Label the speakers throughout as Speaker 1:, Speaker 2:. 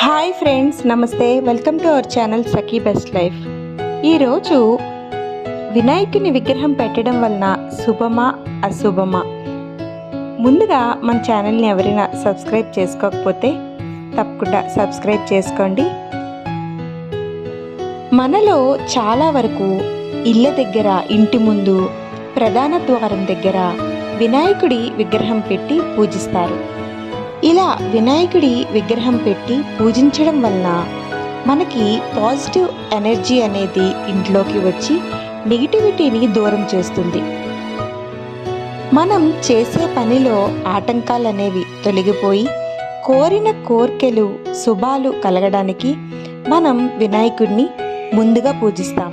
Speaker 1: Hi friends namaste. Welcome to our channel Sakhi best life. ఈరోజు వినాయకుని విగ్రహం పెట్టడం వలన శుభమా అశుభమా? ముందుగా మన ఛానల్ని ఎవరైనా సబ్స్క్రైబ్ చేసుకోకపోతే తప్పకుండా సబ్స్క్రైబ్ చేసుకోండి. మనలో చాలా వరకు ఇళ్ళ దగ్గర ఇంటి ముందు ప్రధాన ద్వారం దగ్గర వినాయకుడి విగ్రహం పెట్టి పూజిస్తారు. ఇలా వినాయకుడి విగ్రహం పెట్టి పూజించడం వలన మనకి పాజిటివ్ ఎనర్జీ అనేది ఇంట్లోకి వచ్చి నెగిటివిటీని దూరం చేస్తుంది. మనం చేసే పనిలో ఆటంకాలు అనేవి తొలగిపోయి కోరిన కోర్కెలు శుభాలు కలగడానికి మనం వినాయకుడిని ముందుగా పూజిస్తాం.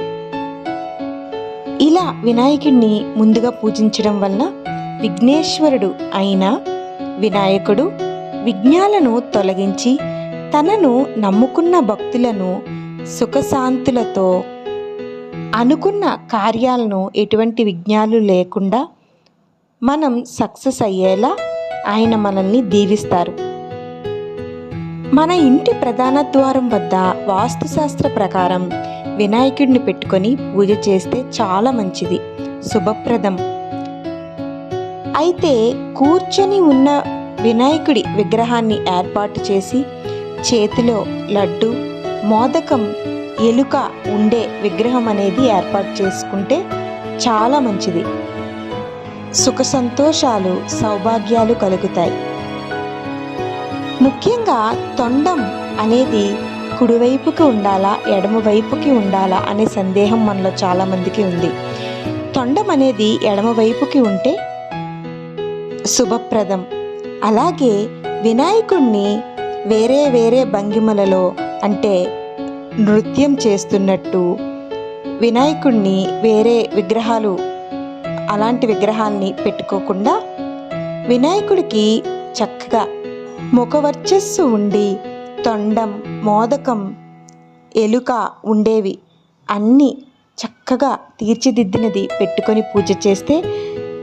Speaker 1: ఇలా వినాయకుడిని ముందుగా పూజించడం వలన విఘ్నేశ్వరుడు అయిన వినాయకుడు విఘ్నాలను తొలగించి తనను నమ్ముకున్న భక్తులను సుఖశాంతులతో అనుకున్న కార్యాలను ఎటువంటి విఘ్నాలు లేకుండా మనం సక్సెస్ అయ్యేలా ఆయన మనల్ని దీవిస్తారు. మన ఇంటి ప్రధాన ద్వారం వద్ద వాస్తుశాస్త్ర ప్రకారం వినాయకుడిని పెట్టుకొని పూజ చేస్తే చాలా మంచిది శుభప్రదం. అయితే కూర్చొని ఉన్న వినాయకుడి విగ్రహాన్ని ఏర్పాటు చేసి చేతిలో లడ్డు మోదకం ఎలుక ఉండే విగ్రహం అనేది ఏర్పాటు చేసుకుంటే చాలా మంచిది. సుఖ సంతోషాలు సౌభాగ్యాలు కలుగుతాయి. ముఖ్యంగా తొండం అనేది కుడివైపుకి ఉండాలా ఎడమవైపుకి ఉండాలా అనే సందేహం మనలో చాలామందికి ఉంది. తొండం అనేది ఎడమవైపుకి ఉంటే శుభప్రదం. అలాగే వినాయకుణ్ణి వేరే వేరే భంగిమలలో అంటే నృత్యం చేస్తున్నట్టు వినాయకుణ్ణి వేరే విగ్రహాలు అలాంటి విగ్రహాల్ని పెట్టుకోకుండా వినాయకుడికి చక్కగా ముఖవర్చస్సు ఉండి తొండం మోదకం ఎలుక ఉండేవి అన్నీ చక్కగా తీర్చిదిద్దినది పెట్టుకొని పూజ చేస్తే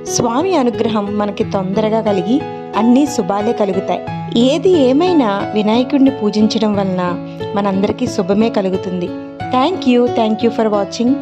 Speaker 1: స్వామి అనుగ్రహం మనకి తొందరగా కలిగి అన్ని శుభాలే కలుగుతాయి. ఏది ఏమైనా వినాయకుడిని పూజించడం వలన మనందరికీ శుభమే కలుగుతుంది. Thank you thank you for watching